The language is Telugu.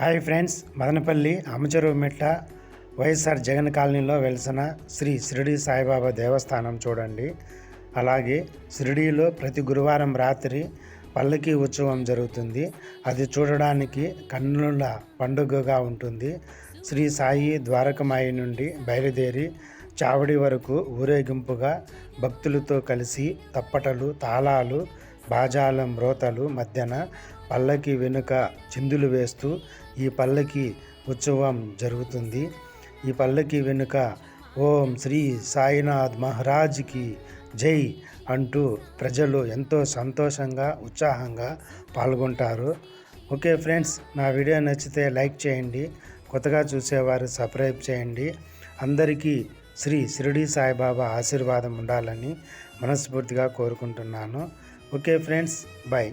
Hi friends Madanapalle Amacheruvu YSR Jagan కాలనీలో వెలిసిన శ్రీ షిరిడి సాయిబాబా దేవస్థానం చూడండి. అలాగే షిరిడీలో ప్రతి గురువారం రాత్రి పల్లకి ఉత్సవం జరుగుతుంది. అది చూడడానికి కన్నుల పండుగగా ఉంటుంది. శ్రీ సాయి ద్వారకమాయి నుండి బయలుదేరి చావడి వరకు ఊరేగింపుగా భక్తులతో కలిసి తప్పటలు తాళాలు బాజాలం రోతలు మధ్యన పల్లకి వెనుక చిందులు వేస్తూ ఈ పల్లకి ఉత్సవం జరుగుతుంది. ఈ పల్లకి వెనుక ఓం శ్రీ సాయినాథ్ మహారాజ్కి జై అంటూ ప్రజలు ఎంతో సంతోషంగా ఉత్సాహంగా పాల్గొంటారు. ఓకే ఫ్రెండ్స్ నా వీడియో నచ్చితే లైక్ చేయండి కొత్తగా చూసేవారు సబ్స్క్రైబ్ చేయండి. అందరికీ శ్రీ షిరిడి సాయిబాబా ఆశీర్వాదం ఉండాలని మనస్ఫూర్తిగా కోరుకుంటున్నాను. Okay friends bye